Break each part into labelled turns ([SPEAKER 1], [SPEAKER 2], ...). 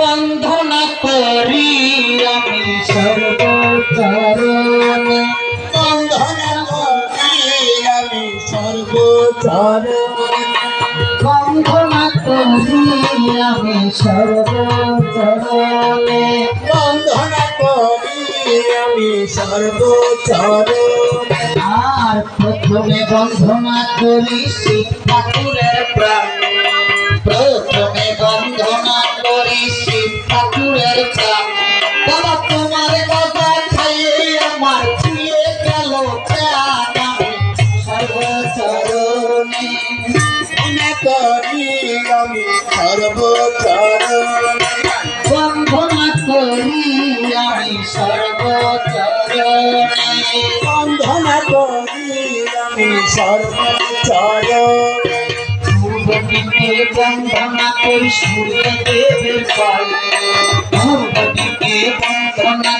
[SPEAKER 1] বন্ধনা করি আমি সর্বচরণে।
[SPEAKER 2] বন্ধনা করি আমি সর্বচরণে।
[SPEAKER 1] বন্ধনা করি আমি সর্বচরণে।
[SPEAKER 2] বন্ধনা করি আমি সর্বচরণে।
[SPEAKER 1] আর প্রথমে বন্ধনা করি ঠাকুরের প্রাণ। বন্ধনা করি আমি সর্বচরণে। বন্ধনা করি আমি সর্বচরণে। পূর্বদিকে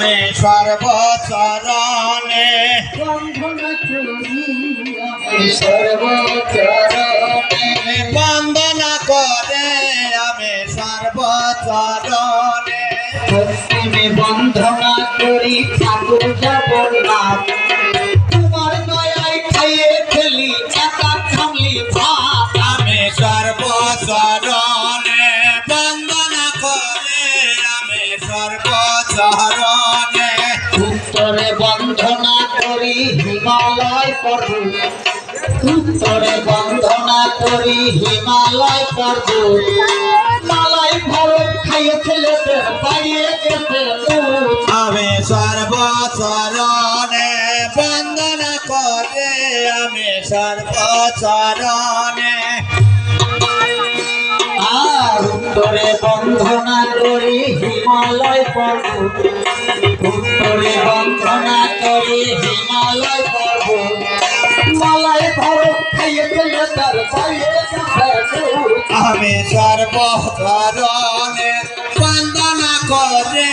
[SPEAKER 1] আমি সর্বচরণে।
[SPEAKER 2] বন্দনা করে আমি সর্বচরণে।
[SPEAKER 1] হিমালয় পর্বত উত্তরে বন্ধনা করি হিমালয় পর্বত মালাই ভরত খাইয়ে ছেলেদের গেছে।
[SPEAKER 2] আমি সর্বচরণে বন্দনা করে আমি সর্বচরণে।
[SPEAKER 1] আর বন্ধনা করি হিমালয় পর্বত উত্তরে বন্ধনা করি হিমালয় পর্বত মালায় ভরত খাইয়ে ফেলে তার দুধ।
[SPEAKER 2] আমি সর্বচরণে বন্দনা করে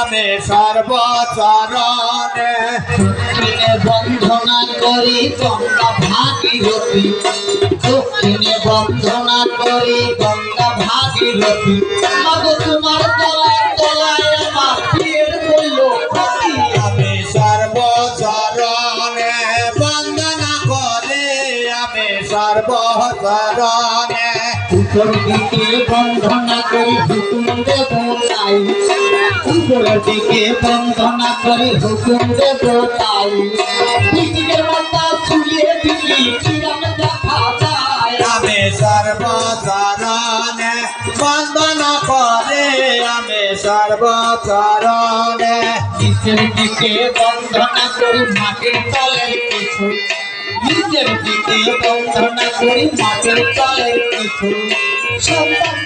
[SPEAKER 2] আমি সর্বচরণে
[SPEAKER 1] বন্ধনা করি গঙ্গা ভাগীরথী। দক্ষিণে বন্ধনা করি গঙ্গা ভাগীরথী।
[SPEAKER 2] আমি সর্বচরণে
[SPEAKER 1] উপর দিকে বন্ধনা করি হুকুম দেব তাই। উপরের দিকে বন্ধনা করি হুকুম দেব তাই। পৃথিবীর মাথা ছুলিয়ে দিলি কিরম দেখা যায়।
[SPEAKER 2] আমি সর্বচরণে বন্দনা করে আমি সর্বচরণে
[SPEAKER 1] নিচের দিকে বন্ধনা করি মাটির তলের কিছু নিচের দিকে বন্ধনা করি মাটির তলের কিছু সন্তান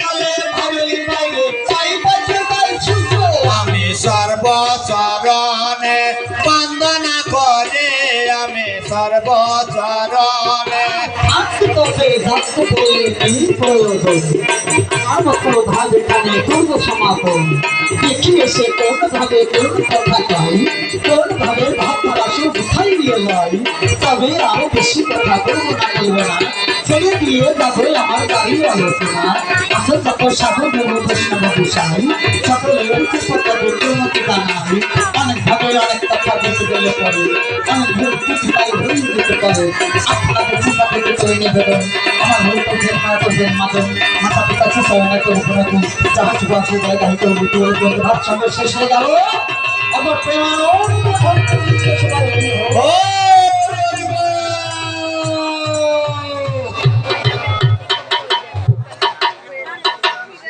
[SPEAKER 1] ভাবলি বাইরে চাই বাজে বাই ছুটো
[SPEAKER 2] আমি সর্বচরণে বন্দনা করে, আমি সর্বচরণে
[SPEAKER 1] আত্মতপে ভক্ত বলে এই প্রয়োজন আমার ভাবে কানে পূর্ব সমাপন। দেখি এসে কোন ভাবে কোন কথা কয়, কোন ভাবে ভাব পড়াশো কোথায় নিয়ে যায় তবে আরও বেশি কথা বলব না বলব না। ছেড়ে দিয়ে যাবে আমার গাড়ি আলোচনা। আসল সকল সাধু দেব বৈষ্ণব গোসাই সকলের কথা করে নেবেন আমার ভুল করছেন মারা করবেন মাতন মাতা পিতা ছোট অনেক উপরে যাহা শুভ আছে সঙ্গে শেষ হয়ে গেল। আমার প্রেমানন্দ সবাই